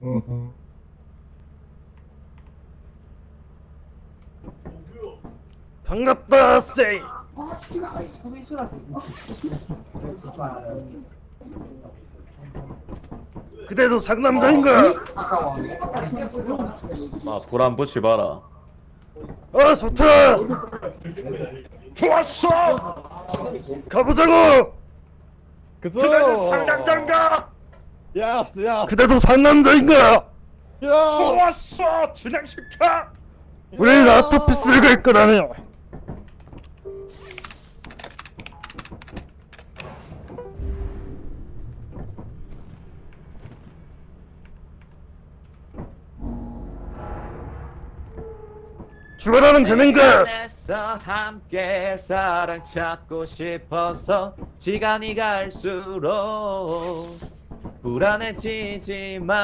어. 반갑다 세이 그대도 상남자인가? 아, 불안 붙이 봐라. 아 어, 좋다 좋았어 가보자고 그래도 상남자인가? 야스 야스 그대도 상남자인가? 야 좋았어! 진행시켜! 우리 라토피스를 갈 거라며 출발하면 되는가? 안에서 함께 사랑 찾고 싶어서 시간이 갈수록 불안해지지만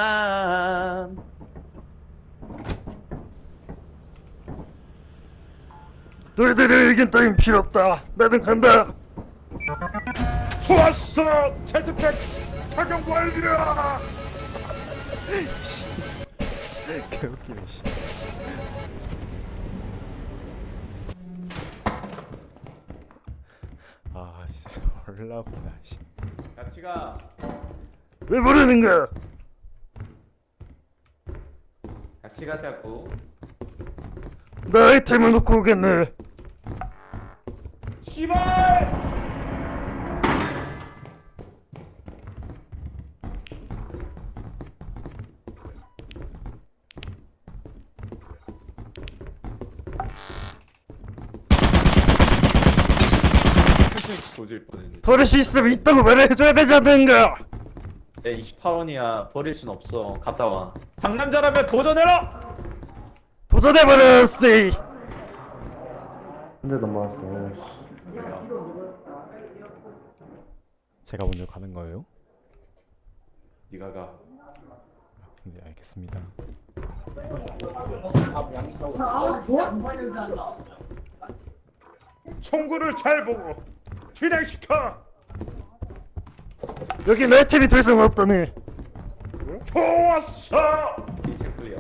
너희들의 의견 따윈 필요 없다 나는 간다 좋았어! 제트팩 착용 완료! 개웃기네 씨 아 진짜 올라보다 씨. 같이 가. 왜 모르는가? 같이 가자고. 나 아이템을 놓고 오겠네 씨발! 조질 뻔했네. 버릇이 있으면 있다고 말해줘야 되지 않는가? 내 28원이야. 버릴 순 없어. 갔다 와. 상남자라면 도전해라! 도전해봐라 세이 근데 넘어왔어 제가 먼저 가는 거예요? 네가 가. 네 알겠습니다 총구를 잘 보고 진행시켜. 여기 내 아이템이 더 이상 없다네 좋았어. 이제 클리어.